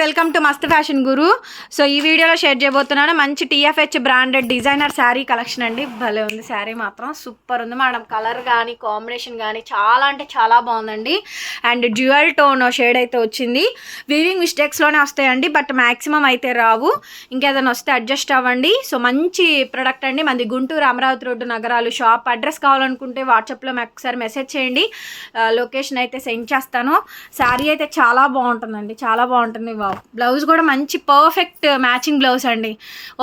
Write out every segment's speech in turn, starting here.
Welcome to Mast fashion guru. So ఈ వీడియోలో share చేయబోతున్నాను. మంచి TFH branded designer sari collection అండి. భలే ఉంది శారీ మాత్రం. సూపర్ ఉంది మేడం. కలర్ కానీ కాంబినేషన్ కానీ చాలా అంటే చాలా బాగుందండి. అండ్ డ్యూయల్ టోన్ షేడ్ అయితే వచ్చింది. వీవింగ్ మిస్టేక్స్లోనే వస్తాయండి బట్ మ్యాక్సిమం అయితే రావు. ఇంకేదైనా వస్తే అడ్జస్ట్ అవ్వండి. సో మంచి ప్రొడక్ట్ అండి. మంది గుంటూరు అమరావతి రోడ్డు నగరాలు షాప్ అడ్రస్ కావాలనుకుంటే వాట్సాప్లో మాకు ఒకసారి మెసేజ్ చేయండి. లొకేషన్ అయితే సెండ్ చేస్తాను. శారీ అయితే చాలా బాగుంటుందండి. చాలా బాగుంటుంది వావ్. బ్లౌజ్ కూడా మంచి పర్ఫెక్ట్ మ్యాచింగ్ బ్లౌజ్ అండి.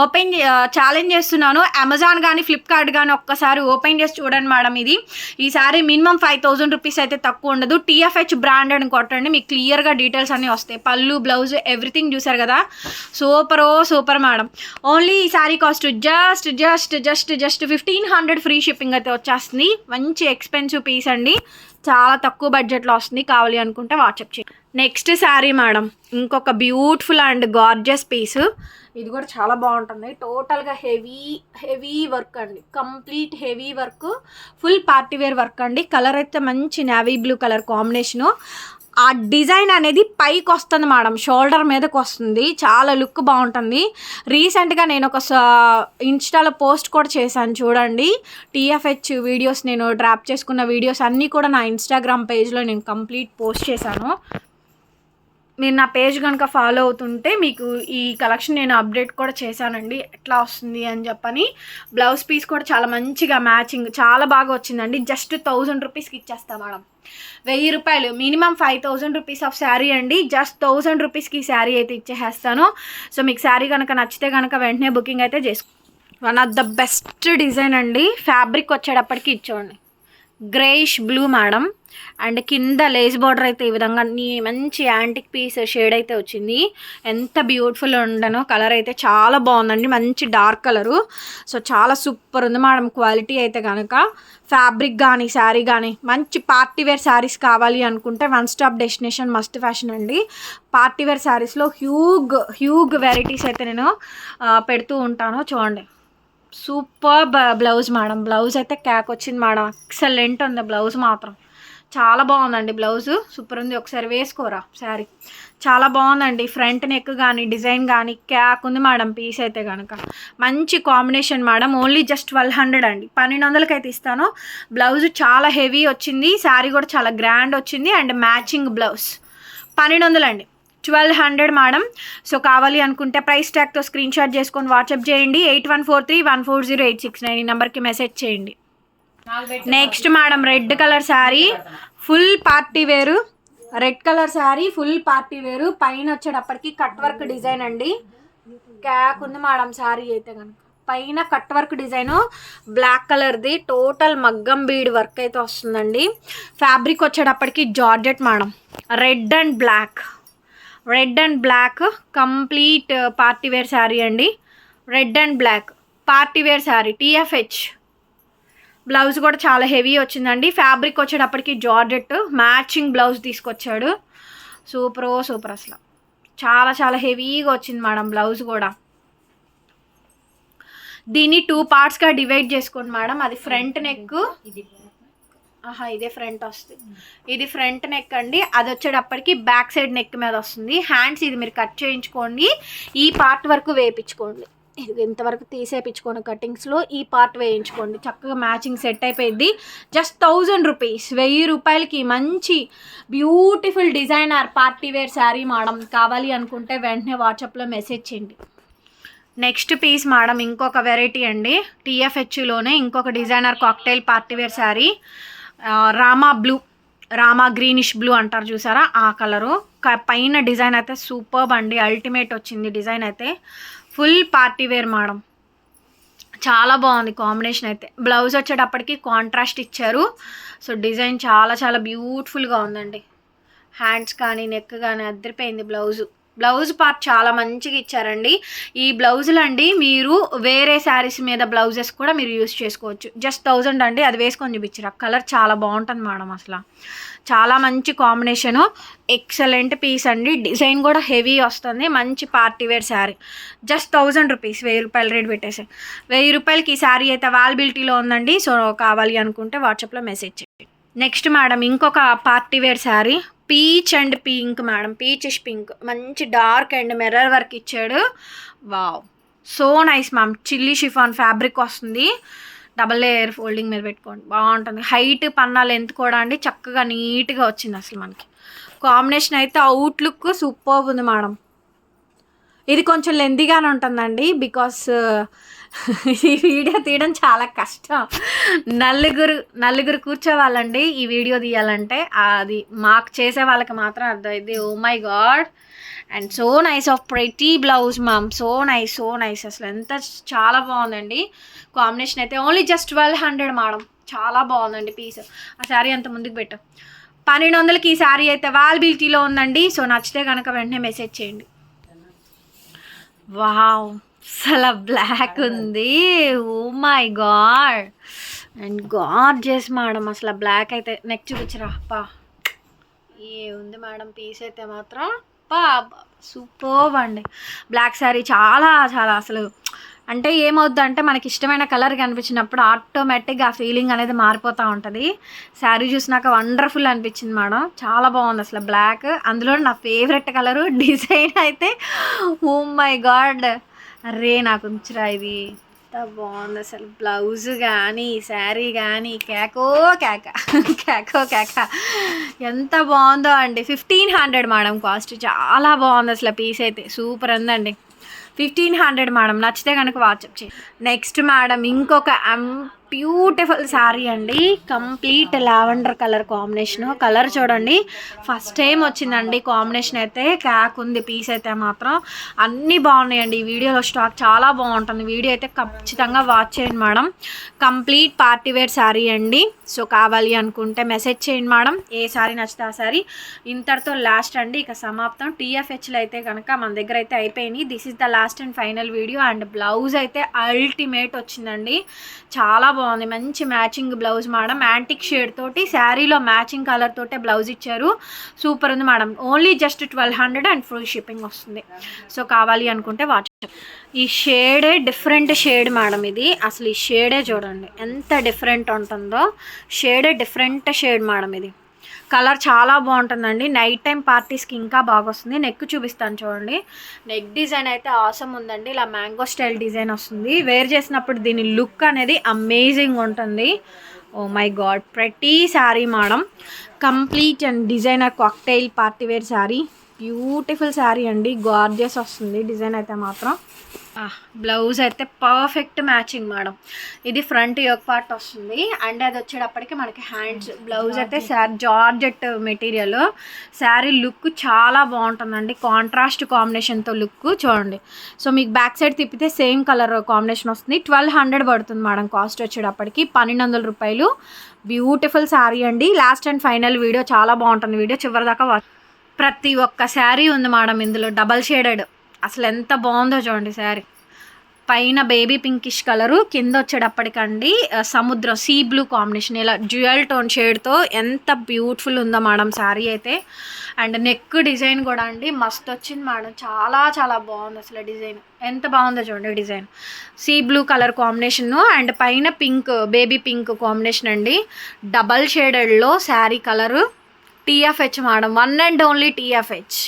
ఓపెన్ ఛాలెంజ్ చేస్తున్నాను. అమెజాన్ కానీ ఫ్లిప్కార్ట్ కానీ ఒక్కసారి ఓపెన్ చేసి చూడండి మేడం ఇది. ఈ sari minimum five thousand rupees అయితే తక్కువ ఉండదు. టీఎఫ్హెచ్ బ్రాండ్ అని కొట్టండి. మీకు క్లియర్గా డీటెయిల్స్ అన్నీ వస్తాయి. పళ్ళు బ్లౌజ్ ఎవ్రీథింగ్ చూసారు కదా? Super oh super madam. Only ఈ sari cost just just just just fifteen hundred free shipping అయితే వచ్చేస్తుంది. మంచి ఎక్స్పెన్సివ్ పీస్ అండి. చాలా తక్కువ బడ్జెట్లో వస్తుంది. కావాలి అనుకుంటే వాట్సాప్ చేయండి. Next sari madam. ఇంకొక బ్యూటిఫుల్ అండ్ గార్జియస్ పీస్ ఇది కూడా చాలా బాగుంటుంది. టోటల్గా హెవీ హెవీ వర్క్ అండి. Complete heavy work full party wear work అండి. కలర్ అయితే మంచి నావీ బ్లూ కలర్ కాంబినేషను ఆ డిజైన్ అనేది పైకి వస్తుంది మేడం. షోల్డర్ మీదకి వస్తుంది. చాలా లుక్ బాగుంటుంది. రీసెంట్గా నేను ఒక ఇన్స్టాలో పోస్ట్ కూడా చేశాను చూడండి. టీఎఫ్హెచ్ వీడియోస్ నేను డ్రాప్ చేసుకున్న వీడియోస్ అన్నీ కూడా నా ఇన్స్టాగ్రామ్ పేజ్లో నేను కంప్లీట్ పోస్ట్ చేశాను. మీరు నా పేజ్ కనుక ఫాలో అవుతుంటే మీకు ఈ కలెక్షన్ నేను అప్డేట్ కూడా చేశానండి. ఎట్లా వస్తుంది అని చెప్పని. బ్లౌజ్ పీస్ కూడా చాలా మంచిగా మ్యాచింగ్ చాలా బాగా వచ్చిందండి. జస్ట్ థౌజండ్ రూపీస్కి ఇచ్చేస్తా మేడం. వెయ్యి రూపాయలు minimum five thousand rupees of sari అండి. జస్ట్ థౌజండ్ రూపీస్కి ఈ శారీ అయితే ఇచ్చేసేస్తాను. సో మీకు శారీ కనుక నచ్చితే కనుక వెంటనే బుకింగ్ అయితే చేసుకో one of the best design అండి. ఫ్యాబ్రిక్ వచ్చేటప్పటికి ఇచ్చోండి గ్రేయిష్ బ్లూ మేడం. అండ్ కింద లేస్ బార్డర్ అయితే ఈ విధంగా నీ మంచి యాంటిక్ పీస్ షేడ్ అయితే వచ్చింది. ఎంత బ్యూటిఫుల్ ఉండనో కలర్ అయితే చాలా బాగుందండి. మంచి డార్క్ కలరు. సో చాలా సూపర్ ఉంది మేడం క్వాలిటీ అయితే కనుక ఫ్యాబ్రిక్ కానీ శారీ కానీ మంచి పార్టీ వేర్ శారీస్ కావాలి అనుకుంటే one stop destination must fashion అండి. పార్టీ వేర్ శారీస్లో హ్యూగ్ హ్యూగ్ వెరైటీస్ అయితే నేను పెడుతూ ఉంటాను. చూడండి. Super blouse madam. బ్లౌజ్ అయితే క్యాక్ వచ్చింది మేడం. ఎక్సలెంట్ ఉంది బ్లౌజ్ మాత్రం. చాలా బాగుందండి బ్లౌజ్. సూపర్ ఉంది. ఒకసారి వేసుకోరా శారీ. చాలా బాగుందండి. ఫ్రంట్ నెక్ కానీ డిజైన్ కానీ క్యాక్ ఉంది మేడం పీస్ అయితే కనుక మంచి combination madam. Only just twelve hundred అండి. పన్నెండు వందలకి అయితే ఇస్తాను. బ్లౌజ్ చాలా హెవీ వచ్చింది. శారీ కూడా చాలా గ్రాండ్ వచ్చింది. And matching blouse. పన్నెండు వందలండి. Twelve hundred madam. సో కావాలి అనుకుంటే ప్రైస్ ట్యాగ్తో స్క్రీన్ షాట్ చేసుకొని వాట్సాప్ చేయండి. Eight one four three one four zero eight six nine ఈ నెంబర్కి మెసేజ్ చేయండి. Next madam red colour sari full party wear red colour sari full party wear పైన వచ్చేటప్పటికి కట్ వర్క్ డిజైన్ అండి. క్యాక్ ఉంది madam sari అయితే కనుక. పైన కట్ వర్క్ డిజైన్ బ్లాక్ కలర్ది టోటల్ మగ్గం బీడ్ వర్క్ అయితే వస్తుందండి. ఫ్యాబ్రిక్ వచ్చేటప్పటికి georgette madam red and black red and black complete party wear sari అండి. Red and black party wear sari TFH blouse కూడా చాలా హెవీ వచ్చిందండి. ఫ్యాబ్రిక్ వచ్చేటప్పటికి జార్జెట్ మ్యాచింగ్ బ్లౌజ్ తీసుకొచ్చాడు. సూపర్ సూపర్ అసలు. చాలా చాలా హెవీగా వచ్చింది మేడం బ్లౌజ్ కూడా. దీన్ని టూ పార్ట్స్గా డివైడ్ చేసుకోండి మేడం. అది ఫ్రంట్ నెక్ ఆహా ఇదే ఫ్రంట్ వస్తుంది. ఇది ఫ్రంట్ నెక్ అండి. అది వచ్చేటప్పటికి బ్యాక్ సైడ్ నెక్ మీద వస్తుంది. హ్యాండ్స్ ఇది మీరు కట్ చేయించుకోండి. ఈ పార్ట్ వరకు వేయించుకోండి. ఇంతవరకు తీసేపించుకోండి కటింగ్స్లో ఈ పార్ట్ వేయించుకోండి. చక్కగా మ్యాచింగ్ సెట్ అయిపోయింది జస్ట్ థౌజండ్ రూపీస్. వెయ్యి రూపాయలకి మంచి beautiful designer party wear sari madam కావాలి అనుకుంటే వెంటనే వాట్సాప్లో మెసేజ్ చేయండి. నెక్స్ట్ పీస్ మేడం ఇంకొక వెరైటీ అండి. టీఎఫ్హెచ్లోనే ఇంకొక designer cocktail party wear sari. Rama blue Rama greenish blue అంటారు చూసారా? ఆ కలరు. పైన డిజైన్ అయితే సూపర్బ్ అండి. అల్టిమేట్ వచ్చింది డిజైన్ అయితే. Full party wear madam. చాలా బాగుంది కాంబినేషన్ అయితే. బ్లౌజ్ వచ్చేటప్పటికి కాంట్రాస్ట్ ఇచ్చారు. సో డిజైన్ చాలా చాలా బ్యూటిఫుల్గా ఉందండి. హ్యాండ్స్ కానీ నెక్ కానీ అద్దరిపోయింది బ్లౌజు. బ్లౌజ్ పార్ట్ చాలా మంచిగా ఇచ్చారండి. ఈ బ్లౌజులు అండి మీరు వేరే శారీస్ మీద బ్లౌజెస్ కూడా మీరు యూస్ చేసుకోవచ్చు. జస్ట్ థౌజండ్ అండి అది వేసుకొని చూపించారు? కలర్ చాలా బాగుంటుంది మేడం అసలు. చాలా మంచి కాంబినేషను. ఎక్సలెంట్ పీస్ అండి. డిజైన్ కూడా హెవీ వస్తుంది. మంచి party wear sari. Just thousand rupees. వెయ్యి రూపాయలు రేట్ పెట్టేసి. వెయ్యి రూపాయలకి ఈ శారీ అయితే అవైలబిలిటీలో ఉందండి. సో కావాలి అనుకుంటే వాట్సాప్లో మెసేజ్ చేయండి. నెక్స్ట్ మేడం ఇంకొక party wear sari peach and pink madam peachish pink మంచి డార్క్ అండ్ మిర్రర్ వర్క్ ఇచ్చాడు. Wow so nice ma'am chilly chiffon fabric వస్తుంది. డబల్ లేయర్ ఫోల్డింగ్ మీద పెట్టుకోండి. బాగుంటుంది. హైట్ పన్నా లెంత్ కూడా అండి. చక్కగా నీట్గా వచ్చింది అసలు మనకి. కాంబినేషన్ అయితే అవుట్లుక్ సూపర్ ఉంది మేడం ఇది కొంచెం లెందీగానే ఉంటుందండి. బికాస్ ఈ వీడియో తీయడం చాలా కష్టం. నలుగురు నలుగురు కూర్చోవాలండి. ఈ వీడియో తీయాలంటే అది మాకు చేసే వాళ్ళకి మాత్రం అర్థమైంది ఓ my god and so nice of pretty blouse ma'am so nice so nice అసలు ఎంత చాలా బాగుందండి. కాంబినేషన్ అయితే only just twelve hundred madam చాలా బాగుందండి పీస్ ఆ శారీ అంత ముందుకు పెట్టాం. పన్నెండు వందలకి ఈ శారీ అయితే అవైలబిలిటీలో ఉందండి. సో నచ్చితే కనుక వెంటనే మెసేజ్ చేయండి. వావ్ అసలు బ్లాక్ ఉంది. Oh my god and god చేసి మేడం అసలు బ్లాక్ అయితే. నెక్ చూపించరా పా ఏ ఉంది మేడం పీస్ అయితే మాత్రం. పా సూపర్ అండి. బ్లాక్ శారీ చాలా చాలా అసలు. అంటే ఏమవుద్ది అంటే మనకి ఇష్టమైన కలర్ కనిపించినప్పుడు ఆటోమేటిక్గా ఆ ఫీలింగ్ అనేది మారిపోతూ ఉంటుంది. శారీ చూసినాక వండర్ఫుల్ అనిపించింది మేడం చాలా బాగుంది అసలు బ్లాక్ అందులో నా ఫేవరెట్ కలరు డిజైన్ అయితే. ఓ మై గాడ్ అరే నాకు ఉంచురా ఇది. ఎంత బాగుంది అసలు. బ్లౌజ్ కానీ శారీ కానీ కేకో కేక. కేకో కేక. ఎంత బాగుందో అండి. Fifteen hundred madam cost. చాలా బాగుంది అసలు పీస్ అయితే. సూపర్ ఉందండి. Fifteen hundred madam. నచ్చితే కనుక వాట్సాప్ చేయండి. నెక్స్ట్ మేడం ఇంకొక బ్యూటిఫుల్ శారీ అండి. Complete lavender colour combination. Colour చూడండి. ఫస్ట్ టైం వచ్చిందండి కాంబినేషన్ అయితే. క్యాక్ ఉంది పీస్ అయితే మాత్రం. అన్నీ బాగున్నాయండి. ఈ వీడియోలో స్టాక్ చాలా బాగుంటుంది. వీడియో అయితే ఖచ్చితంగా వాచ్ చేయండి madam. Complete party wear sari అండి. సో కావాలి అనుకుంటే మెసేజ్ చేయండి మేడం. ఏ శారీ నచ్చితే ఆ శారీ. ఇంతటితో లాస్ట్ అండి. ఇక సమాప్తం. టీఎఫ్హెచ్లో అయితే కనుక మన దగ్గర అయితే అయిపోయినాయి. This is the last and final video. And blouse అయితే అల్టిమేట్ వచ్చిందండి. చాలా బాగుంది. మంచి matching blouse madam. Antique shade తోటి శారీలో మ్యాచింగ్ కలర్ తోటే బ్లౌజ్ ఇచ్చారు. సూపర్ ఉంది madam. Only just twelve hundred and free shipping వస్తుంది. సో కావాలి అనుకుంటే వాట్సాప్ ఈ షేడే డిఫరెంట్ షేడ్ మేడం ఇది. అసలు ఈ షేడే చూడండి. ఎంత డిఫరెంట్ ఉంటుందో. షేడే డిఫరెంట్ షేడ్ మేడం ఇది. కలర్ చాలా బాగుంటుందండి. నైట్ టైం పార్టీస్కి ఇంకా బాగా వస్తుంది నెక్ చూపిస్తాను చూడండి. నెక్ డిజైన్ అయితే ఆసమ్ ఉందండి. ఇలా మ్యాంగో స్టైల్ డిజైన్ వస్తుంది. వేర్ చేసినప్పుడు దీని లుక్ అనేది అమేజింగ్ ఉంటుంది. Oh my god. ప్రతి sari madam. Complete and designer cocktail party wear sari. Beautiful sari అండి. గార్జియస్ వస్తుంది డిజైన్ అయితే మాత్రం. బ్లౌజ్ అయితే పర్ఫెక్ట్ మ్యాచింగ్ మేడం ఇది ఫ్రంట్ యోక్ పార్ట్ వస్తుంది. అండ్ అది వచ్చేటప్పటికి మనకి హ్యాండ్స్ బ్లౌజ్ అయితే sari georgette material sari look చాలా బాగుంటుందండి. కాంట్రాస్ట్ కాంబినేషన్తో లుక్ చూడండి. సో మీకు బ్యాక్ సైడ్ తిప్పితే సేమ్ కలర్ కాంబినేషన్ వస్తుంది. ట్వెల్వ్ హండ్రెడ్ పడుతుంది మేడం కాస్ట్ వచ్చేటప్పటికి పన్నెండు వందల రూపాయలు. బ్యూటిఫుల్ శారీ అండి. లాస్ట్ అండ్ ఫైనల్ వీడియో చాలా బాగుంటుంది. వీడియో చివరిదాకా ప్రతి ఒక్క శారీ ఉంది మేడం ఇందులో. డబల్ షేడెడ్ అసలు ఎంత బాగుందో చూడండి శారీ. పైన బేబీ పింకిష్ కలరు కింద వచ్చేటప్పటికండి సముద్రం సీ బ్లూ కాంబినేషన్ ఇలా జ్యువెల్ టోన్ షేడ్తో ఎంత బ్యూటిఫుల్ ఉందో మేడం శారీ అయితే. అండ్ నెక్ డిజైన్ కూడా అండి మస్త్ వచ్చింది మేడం చాలా చాలా బాగుంది అసలు డిజైన్ ఎంత బాగుందో చూడండి design sea blue colour combination and పైన పింక్ బేబీ పింక్ కాంబినేషన్ అండి. Double షేడెడ్లో sari colour TFH madam one and only TFH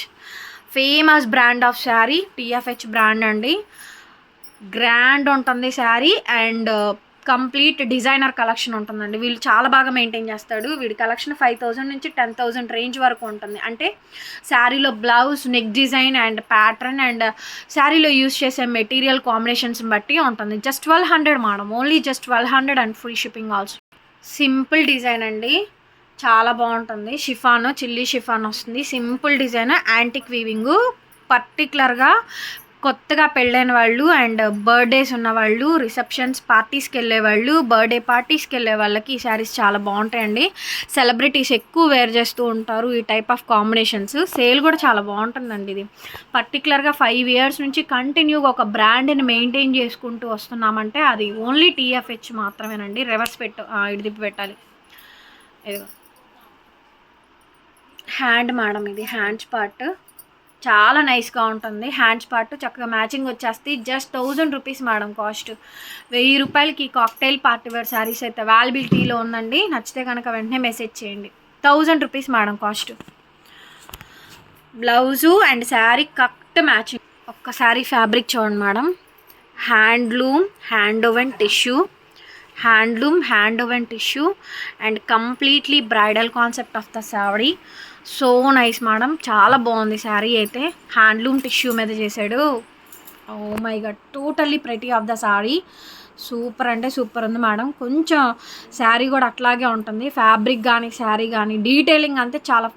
famous brand of sari TFH brand అండి. గ్రాండ్ ఉంటుంది sari and uh, complete designer collection ఉంటుందండి. వీళ్ళు చాలా బాగా maintain చేస్తాడు. వీడి కలెక్షన్ ఫైవ్ థౌజండ్ నుంచి టెన్ థౌజండ్ రేంజ్ వరకు ఉంటుంది. అంటే శారీలో blouse neck design and pattern and శారీలో యూస్ చేసే మెటీరియల్ కాంబినేషన్స్ బట్టి ఉంటుంది. Just twelve hundred madam. Only just twelve hundred and free shipping also. Simple design అండి. చాలా బాగుంటుంది. షిఫాన్ చిల్లీ షిఫాన్ వస్తుంది. సింపుల్ డిజైన్ యాంటిక్ వీవింగ్ పర్టికులర్గా కొత్తగా పెళ్ళైన వాళ్ళు అండ్ బర్త్డేస్ ఉన్న వాళ్ళు రిసెప్షన్స్ పార్టీస్కి వెళ్ళే వాళ్ళు బర్త్డే పార్టీస్కి వెళ్ళే వాళ్ళకి ఈ శారీస్ చాలా బాగుంటాయండి. సెలబ్రిటీస్ ఎక్కువ వేర్ చేస్తూ ఉంటారు ఈ టైప్ ఆఫ్ కాంబినేషన్స్. సేల్ కూడా చాలా బాగుంటుందండి ఇది. పర్టికులర్గా ఫైవ్ ఇయర్స్ నుంచి కంటిన్యూగా ఒక బ్రాండ్ని మెయింటైన్ చేసుకుంటూ వస్తున్నామంటే అది ఓన్లీ టీఎఫ్హెచ్ మాత్రమేనండి. రివర్స్ పెట్టు ఇడిదిప్పి పెట్టాలి. ఇదిగో. హ్యాండ్ మేడం ఇది హ్యాండ్స్ పార్ట్ చాలా నైస్గా ఉంటుంది. హ్యాండ్స్ పార్ట్ చక్కగా మ్యాచింగ్ వచ్చేస్తే just thousand rupees madam cost. వెయ్యి రూపాయలకి కాక్టైల్ పార్టీ వేర్ శారీస్ అయితే అవైలబిలిటీలో ఉందండి. నచ్చితే కనుక వెంటనే మెసేజ్ చేయండి. Thousand rupees madam cost. Blouse and sari correct matching. ఒక్కసారి ఫ్యాబ్రిక్ చూడండి madam. Handloom hand woven tissue. Handloom hand woven tissue. And completely bridal concept of the sari. So nice madam చాలా బాగుంది శారీ అయితే. హ్యాండ్లూమ్ టిష్యూ మీద చేశాడు. ఓ my god totally pretty of the sari. Super అంటే super ఉంది madam. కొంచెం శారీ కూడా అట్లాగే ఉంటుంది. ఫ్యాబ్రిక్ కానీ శారీ కానీ డీటెయిలింగ్ అంతే చాలా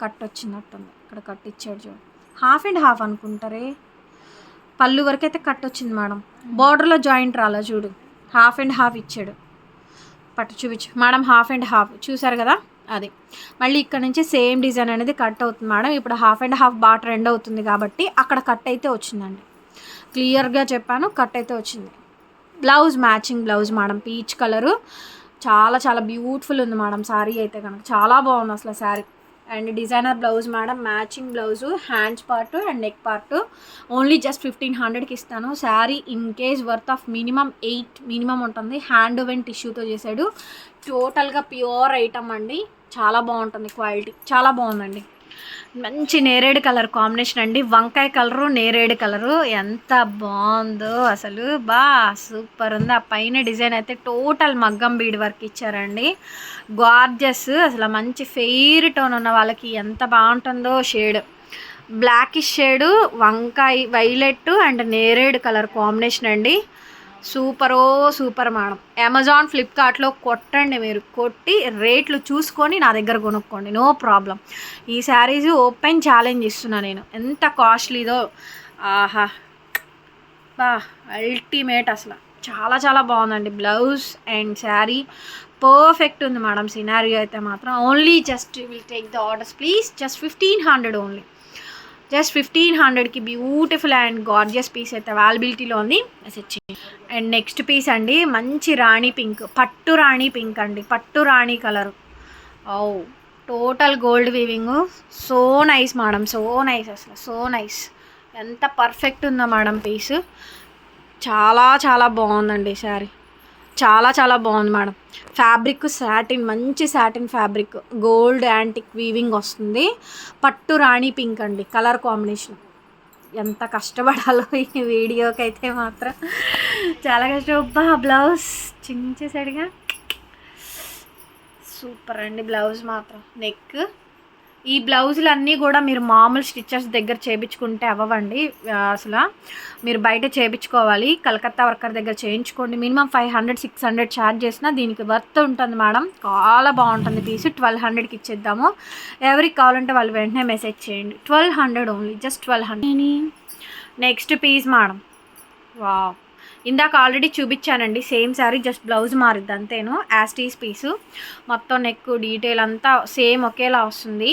కట్ వచ్చినట్టుంది ఇక్కడ కట్ ఇచ్చాడు చూడు. హాఫ్ అండ్ హాఫ్ అనుకుంటారే? పళ్ళు వరకు అయితే కట్ వచ్చింది మేడం. బార్డర్లో జాయింట్ రాలా చూడు. హాఫ్ అండ్ హాఫ్ ఇచ్చాడు. పట్టు చూపించు. Madam half and half. చూసారు కదా? అది. మళ్ళీ ఇక్కడ నుంచి సేమ్ డిజైన్ అనేది కట్ అవుతుంది మేడం. ఇప్పుడు హాఫ్ అండ్ హాఫ్ బాట్ రెండు అవుతుంది కాబట్టి అక్కడ కట్ అయితే వచ్చిందండి. క్లియర్గా చెప్పాను కట్ అయితే వచ్చింది. Blouse matching blouse madam. Peach colour. చాలా చాలా బ్యూటిఫుల్ ఉంది మేడం. శారీ అయితే కనుక. చాలా బాగుంది అసలు sari. And designer blouse madam matching blouse hands part and neck part. Only just fifteen హండ్రెడ్కి ఇస్తాను. Sari in case worth of minimum eight minimum ఉంటుంది. హ్యాండ్ ఓవెన్ టిష్యూతో చేశాడు. టోటల్గా ప్యూర్ ఐటమ్ అండి. చాలా బాగుంటుంది క్వాలిటీ. చాలా బాగుందండి. మంచి నేరేడు కలర్ కాంబినేషన్ అండి. వంకాయ కలరు నేరేడు కలరు. ఎంత బాగుందో అసలు. బా సూపర్ ఉంది. ఆ పైన డిజైన్ అయితే టోటల్ మగ్గం బీడ్ వర్క్ ఇచ్చారండి. గార్జెస్ అసలు మంచి ఫెయిర్ టోన్ ఉన్న వాళ్ళకి ఎంత బాగుంటుందో షేడ్. బ్లాకిష్ షేడు వంకాయ వైలెట్ అండ్ నేరేడు కలర్ కాంబినేషన్ అండి. సూపరో సూపర్ మేడం. అమెజాన్ ఫ్లిప్కార్ట్లో కొట్టండి మీరు. కొట్టి రేట్లు చూసుకొని నా దగ్గర కొనుక్కోండి. No problem. ఈ శారీస్ ఓపెన్ ఛాలెంజ్ ఇస్తున్నా నేను. ఎంత కాస్ట్లీదో. ఆహా. బా అల్టిమేట్ అసలు. చాలా చాలా బాగుందండి. బ్లౌజ్ అండ్ శారీ పర్ఫెక్ట్ ఉంది మేడం. సినారియో అయితే మాత్రం. Only just will take the orders please just fifteen hundred only just fifteen హండ్రెడ్కి బ్యూటిఫుల్ అండ్ గార్జియస్ పీస్ అయితే అవైలబిలిటీలో ఉంది. చేయండి అండ్ నెక్స్ట్ పీస్ అండి మంచి రాణి పింక్ పట్టు రాణి పింక్ అండి. పట్టు రాణి కలర్ ఓ total gold weaving so nice madam so nice అసలు. సో నైస్ ఎంత పర్ఫెక్ట్ ఉందో మేడం పీస్ చాలా చాలా బాగుందండి శారీ చాలా చాలా బాగుంది మేడం. ఫ్యాబ్రిక్ శాటిన్ మంచి satin fabric gold antique weaving వస్తుంది. పట్టు రాణి పింక్ అండి. కలర్ కాంబినేషన్ ఎంత కష్టపడాలో ఈ వీడియోకి అయితే మాత్రం. చాలా కష్టం. బ్లౌజ్ బ్లౌజ్ చించేసాడుగా సూపర్ అండి బ్లౌజ్ మాత్రం. నెక్ ఈ బ్లౌజులు అన్నీ కూడా మీరు మామూలు స్టిచ్చెస్ దగ్గర చేయించుకుంటే అవ్వండి అసలు మీరు బయట చేయించుకోవాలి కలకత్తా వర్కర్ దగ్గర చేయించుకోండి. Minimum five hundred six hundred charge చేసినా దీనికి వర్త్ ఉంటుంది మేడం. చాలా బాగుంటుంది పీస్. ట్వెల్వ్ హండ్రెడ్కి ఇచ్చేద్దాము. ఎవరికి కావాలంటే వాళ్ళు వెంటనే మెసేజ్ చేయండి. Twelve hundred only. Just twelve hundred. Next piece madam. వా ఇందాక ఆల్రెడీ చూపించానండి. సేమ్ శారీ జస్ట్ బ్లౌజ్ మారిద్ది అంతేను. As it is piece. మొత్తం నెక్ డీటెయిల్ అంతా సేమ్ ఒకేలా వస్తుంది.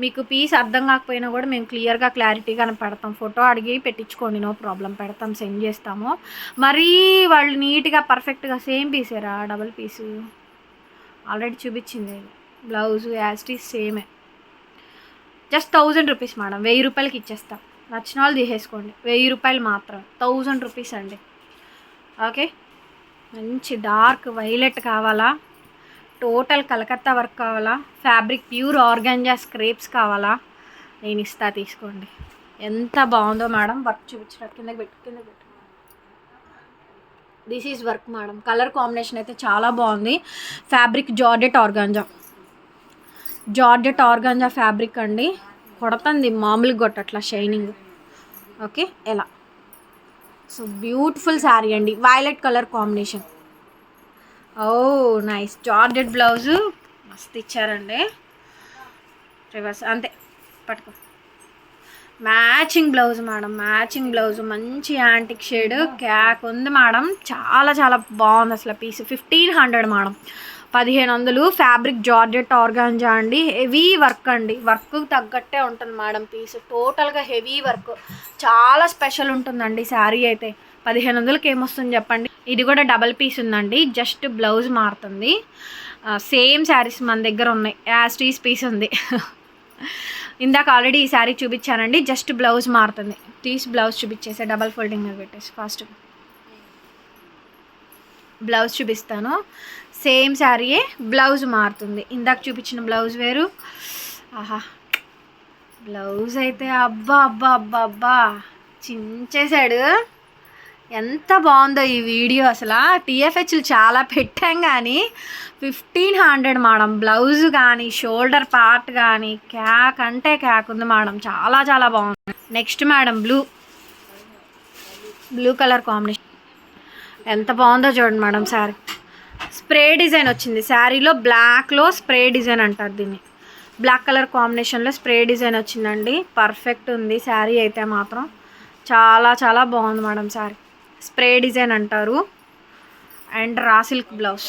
మీకు పీస్ అర్థం కాకపోయినా కూడా మేము క్లియర్గా క్లారిటీగా పెడతాం ఫోటో అడిగి పెట్టించుకోండి నో ప్రాబ్లం పెడతాం సెండ్ చేస్తాము. మరీ వాళ్ళు నీట్గా పర్ఫెక్ట్గా సేమ్ పీసేరా డబుల్ పీసు ఆల్రెడీ చూపించింది. బ్లౌజ్ యాస్టీ సేమే జస్ట్ థౌజండ్ రూపీస్ మేడం వెయ్యి రూపాయలకి ఇచ్చేస్తాం. నచ్చిన వాళ్ళు తీసేసుకోండి. వెయ్యి రూపాయలు మాత్రం. థౌజండ్ రూపీస్ అండి. ఓకే మంచి డార్క్ వైలెట్ కావాలా? టోటల్ కలకత్తా వర్క్ కావాలా? ఫ్యాబ్రిక్ ప్యూర్ ఆర్గాంజా స్క్రేప్స్ కావాలా? నేను ఇస్తా తీసుకోండి. ఎంత బాగుందో మేడం. వర్క్ చూపించిన కిందకి పెట్టు కిందకి పెట్టు. This is work madam. Colour combination అయితే చాలా బాగుంది. Fabric georgette organza georgette organza fabric అండి. కొడతంది మామూలుగా కొట్టట్లా షైనింగ్ ఓకే ఎలా? సో బ్యూటిఫుల్ శారీ అండి. Violet colour combination oh nice georgette blouse మస్తు ఇచ్చారండి. రివర్స్ అంతే. పట్టుకో. Matching blouse madam matching blouse మంచి యాంటిక్ షేడ్ క్యాక్ ఉంది మేడం చాలా చాలా బాగుంది అసలు పీస్ ఫిఫ్టీన్ హండ్రెడ్ మేడం పదిహేను వందలు. ఫ్యాబ్రిక్ జార్జెట్ ఆర్గాంజా అండి. హెవీ వర్క్ అండి. వర్క్ తగ్గట్టే ఉంటుంది మేడం పీస్ టోటల్గా హెవీ వర్క్ చాలా స్పెషల్ ఉంటుందండి శారీ అయితే. పదిహేను వందలకి ఏమొస్తుంది చెప్పండి? ఇది కూడా డబల్ పీస్ ఉందండి. జస్ట్ బ్లౌజ్ మారుతుంది. సేమ్ శారీస్ మన దగ్గర ఉన్నాయి. యాస్టీస్ పీస్ ఉంది. ఇందాక ఆల్రెడీ ఈ శారీ చూపించానండి. జస్ట్ బ్లౌజ్ మారుతుంది. తీసి బ్లౌజ్ చూపించేసా డబల్ ఫోల్డింగ్ మీద పెట్టేసి ఫాస్ట్. బ్లౌజ్ చూపిస్తాను. సేమ్ శారీయే బ్లౌజ్ మారుతుంది. ఇందాక చూపించిన బ్లౌజ్ వేరు. ఆహా. బ్లౌజ్ అయితే అబ్బా అబ్బా అబ్బా అబ్బా. చించేశాడు. ఎంత బాగుందో ఈ వీడియో అసలు. టీఎఫ్హెచ్లు చాలా పెట్టాం కానీ ఫిఫ్టీన్ హండ్రెడ్ మేడం. బ్లౌజ్ కానీ షోల్డర్ పార్ట్ కానీ క్యాక్ అంటే క్యాక్ ఉంది మేడం. చాలా చాలా బాగుంది. Next madam blue. Blue colour combination. ఎంత బాగుందో చూడండి మేడం శారీ. స్ప్రే డిజైన్ వచ్చింది. శారీలో బ్లాక్లో స్ప్రే డిజైన్ అంటారు దీన్ని. బ్లాక్ కలర్ కాంబినేషన్లో స్ప్రే డిజైన్ వచ్చిందండి. పర్ఫెక్ట్ ఉంది శారీ అయితే మాత్రం. చాలా చాలా బాగుంది మేడం శారీ. స్ప్రే డిజైన్ అంటారు. And raw silk blouse.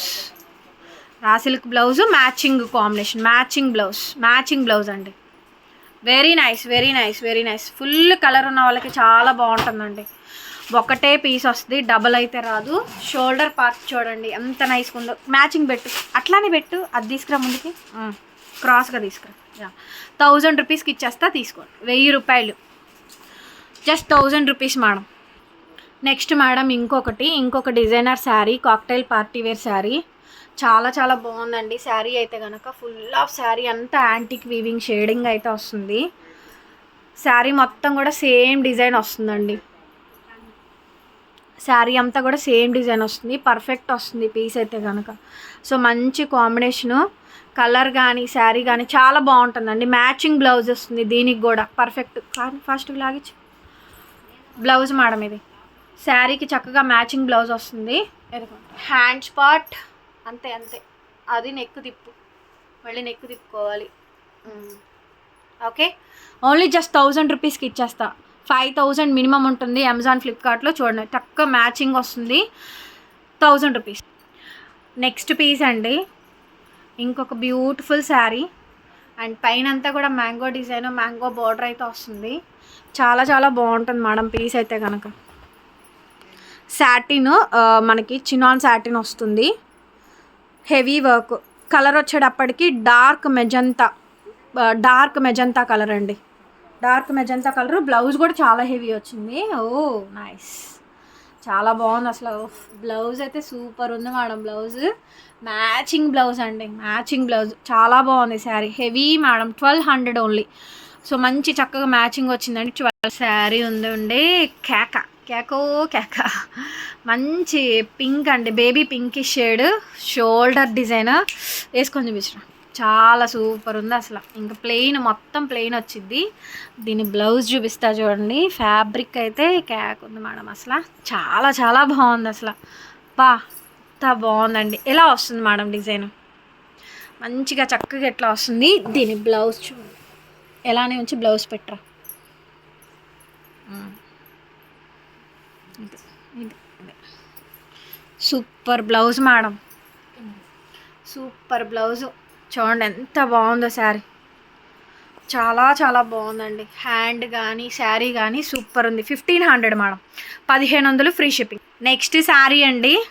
Raw silk blouse matching combination. Matching blouse. Matching blouse అండి. Very nice very nice very nice full colour ఉన్న వాళ్ళకి చాలా బాగుంటుందండి. ఒకటే పీస్ వస్తుంది డబల్ అయితే రాదు. షోల్డర్ పార్ట్ చూడండి ఎంత నైస్గా ఉందో. మ్యాచింగ్ పెట్టు. అట్లానే పెట్టు. అది తీసుకురా ముందుకి. క్రాస్గా తీసుకురా. థౌజండ్ రూపీస్కి ఇచ్చేస్తా తీసుకోండి వెయ్యి రూపాయలు. Just thousand rupees madam next madam ఇంకొకటి ఇంకొక designer sari cocktail party wear sari చాలా చాలా బాగుందండి. శారీ అయితే కనుక ఫుల్ ఆఫ్ శారీ అంతా యాంటిక్ వీవింగ్ షేడింగ్ అయితే వస్తుంది. శారీ మొత్తం కూడా సేమ్ డిజైన్ వస్తుందండి. శారీ అంతా కూడా సేమ్ డిజైన్ వస్తుంది. పర్ఫెక్ట్ వస్తుంది పీస్ అయితే కనుక సో మంచి కాంబినేషను కలర్ కానీ శారీ కానీ చాలా బాగుంటుందండి. మ్యాచింగ్ బ్లౌజ్ వస్తుంది దీనికి కూడా. పర్ఫెక్ట్ కానీ ఫస్ట్ లాగిచ్చు. బ్లౌజ్ మేడం ఇది. శారీకి చక్కగా మ్యాచింగ్ బ్లౌజ్ వస్తుంది. Hand spot. అంతే అంతే. అది నెక్కు తిప్పు. మళ్ళీ నెక్కు తిప్పుకోవాలి. ఓకే? ఓన్లీ జస్ట్ థౌజండ్ రూపీస్కి ఇచ్చేస్తా. ఫైవ్ థౌజండ్ మినిమం ఉంటుంది అమెజాన్ ఫ్లిప్కార్ట్లో చూడండి. చక్క మ్యాచింగ్ వస్తుంది. Thousand rupees. నెక్స్ట్ పీస్ అండి. ఇంకొక బ్యూటిఫుల్ శారీ. అండ్ పైన అంతా కూడా మ్యాంగో డిజైన్ మ్యాంగో బార్డర్ అయితే వస్తుంది. చాలా చాలా బాగుంటుంది మేడం పీస్ అయితే కనుక శాటిన్ మనకి చినాన్ శాటిన్ వస్తుంది. Heavy work. కలర్ వచ్చేటప్పటికి dark magenta dark magenta colour అండి. Dark magenta colour. బ్లౌజ్ కూడా చాలా హెవీ వచ్చింది. Oh nice. చాలా బాగుంది అసలు. బ్లౌజ్ అయితే సూపర్ ఉంది మేడం బ్లౌజ్. మ్యాచింగ్ బ్లౌజ్ అండి. Matching blouse. చాలా బాగుంది sari. Heavy madam. Twelve hundred only. So మంచి చక్కగా మ్యాచింగ్ వచ్చిందండి. ట్వెల్వ్ శారీ ఉందండి కేక. కేకో కేక. మంచి పింక్ అండి baby pink shade shoulder design వేసుకొని చూపించిన. చాలా సూపర్ ఉంది అసలు. ఇంకా ప్లెయిన్ మొత్తం ప్లెయిన్ వచ్చింది. దీని బ్లౌజ్ చూపిస్తా చూడండి. ఫ్యాబ్రిక్ అయితే క్యాక్ ఉంది మేడం అసలు. చాలా చాలా బాగుంది అసలు. బా ఎంత బాగుందండి. ఎలా వస్తుంది మేడం డిజైన్? మంచిగా చక్కగా ఎట్లా వస్తుంది? దీని బ్లౌజ్ చూడండి ఎలానే ఉంచి బ్లౌజ్ పెట్టరా. Super blouse madam. Super blouse. చూడండి ఎంత బాగుందో శారీ. చాలా చాలా బాగుందండి. హ్యాండ్ కానీ శారీ కానీ సూపర్ ఉంది. Fifteen hundred madam. పదిహేను వందలు ఫ్రీ షిప్పింగ్. నెక్స్ట్ శారీ అండి.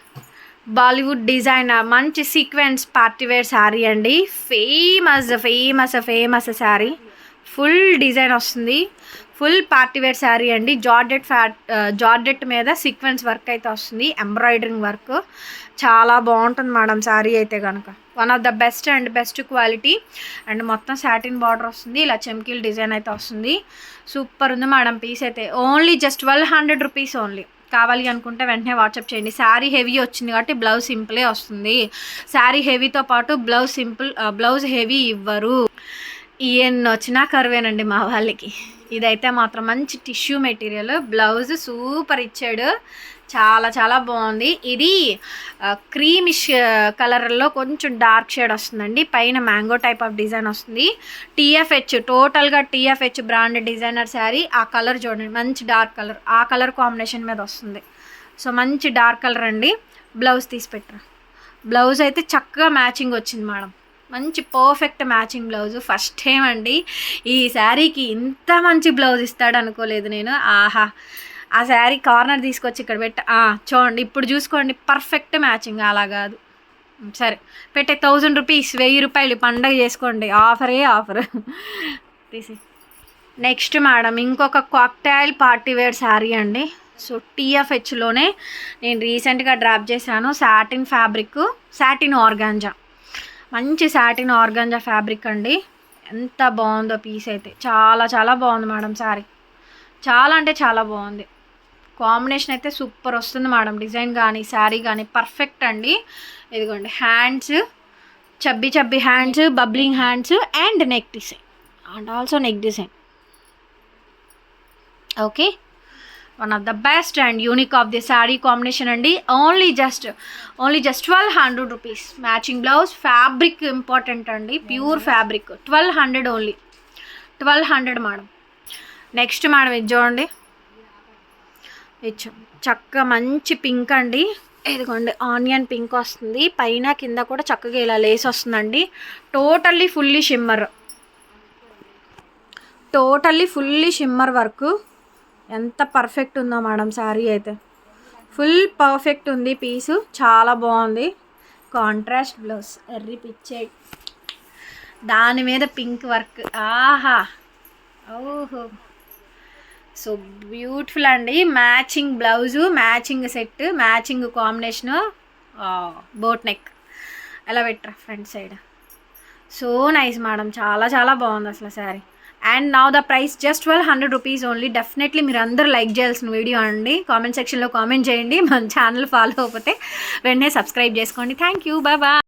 బాలీవుడ్ డిజైన్ మంచి సీక్వెన్స్ పార్టీవేర్ శారీ అండి. Famous famous famous sari. Full design వస్తుంది. ఫుల్ పార్టీవేర్ శారీ అండి. జార్డెట్ ఫ్యాట్ జార్డెట్ మీద సీక్వెన్స్ వర్క్ అయితే వస్తుంది. Embroidering work. చాలా బాగుంటుంది మేడం శారీ అయితే కనుక one of the best and best quality and మొత్తం సాటిన్ బార్డర్ వస్తుంది. ఇలా చెమ్కిల్ డిజైన్ అయితే వస్తుంది. సూపర్ ఉంది మేడం పీస్ అయితే. Only just twelve hundred rupees only కావాలి అనుకుంటే వెంటనే వాట్సాప్ చేయండి. శారీ హెవీ వచ్చింది కాబట్టి బ్లౌజ్ సింపులే వస్తుంది. శారీ హెవీతో పాటు బ్లౌజ్ సింపుల్ బ్లౌజ్ హెవీ ఇవ్వరు. ఈయన వచ్చినా కరువేనండి మా వాళ్ళకి. ఇదైతే మాత్రం మంచి టిష్యూ మెటీరియల్. బ్లౌజ్ సూపర్ ఇచ్చాడు. చాలా చాలా బాగుంది. ఇది క్రీమిష్ కలర్లో కొంచెం డార్క్ షేడ్ వస్తుందండి. పైన మ్యాంగో టైప్ ఆఫ్ డిజైన్ వస్తుంది. టీఎఫ్హెచ్ టోటల్గా టీఎఫ్హెచ్ బ్రాండ్ డిజైనర్ శారీ. ఆ కలర్ చూడండి మంచి డార్క్ కలర్. ఆ కలర్ కాంబినేషన్ మీద వస్తుంది. సో మంచి డార్క్ కలర్ అండి. బ్లౌజ్ తీసి పెట్టరు. బ్లౌజ్ అయితే చక్కగా మ్యాచింగ్ వచ్చింది మేడం. మంచి perfect matching blouse first time అండి. ఈ శారీకి ఇంత మంచి బ్లౌజ్ ఇస్తాడు అనుకోలేదు నేను. ఆహా. ఆ శారీ కార్నర్ తీసుకొచ్చి ఇక్కడ పెట్ట చూడండి. ఇప్పుడు చూసుకోండి. పర్ఫెక్ట్ మ్యాచింగ్ అలా కాదు. సరే. పెట్టే థౌజండ్ రూపీస్ వెయ్యి రూపాయలు పండగ చేసుకోండి. ఆఫరే ఆఫర్ తీసి నెక్స్ట్ మేడం ఇంకొక కాక్టైల్ పార్టీ వేర్ శారీ అండి. సో టీఎఫ్హెచ్లోనే నేను రీసెంట్గా డ్రాప్ చేశాను. సాటిన్ ఫ్యాబ్రిక్ సాటిన్ ఆర్గాంజా మంచి సాటిన్ ఆర్గాంజా ఫ్యాబ్రిక్ అండి. ఎంత బాగుందో పీస్ అయితే. చాలా చాలా బాగుంది మేడం శారీ చాలా అంటే చాలా బాగుంది. కాంబినేషన్ అయితే సూపర్ వస్తుంది మేడం డిజైన్ కానీ శారీ కానీ పర్ఫెక్ట్ అండి. ఇదిగోండి hands chubby chubby hands bubbling hands and neck design and also neck design okay one of the best and unique of the sari combination అండి. Only just only just twelve hundred rupees matching blouse fabric important అండి. Pure fabric twelve hundred only twelve hundred madam next madam ఇది చూడండి. ఇచ్చాం. చక్క మంచి pink అండి. ఇదిగోండి onion pink వస్తుంది. పైన కింద కూడా చక్కగా ఇలా లేస్ వస్తుందండి. Totally fully shimmer totally fully shimmer work ఎంత పర్ఫెక్ట్ ఉందో మేడం శారీ అయితే. ఫుల్ పర్ఫెక్ట్ ఉంది పీసు చాలా బాగుంది. కాంట్రాస్ట్ బ్లౌజ్ ఎర్రి పిచ్చే. దాని మీద పింక్ వర్క్ ఆహా. ఓహో. సో బ్యూటిఫుల్ అండి. Matching blouse matching set matching combination boat neck ఎలా పెట్టరా front side so nice madam చాలా చాలా బాగుంది అసలు శారీ అండ్ నా the price just twelve hundred rupees only definitely మీరు అందరూ లైక్ చేయాల్సిన వీడియో అండి. కామెంట్ సెక్షన్లో కామెంట్ చేయండి. మన ఛానల్ ఫాలో అవ్వకపోతే వెంటనే సబ్స్క్రైబ్ చేసుకోండి. Thank you bye bye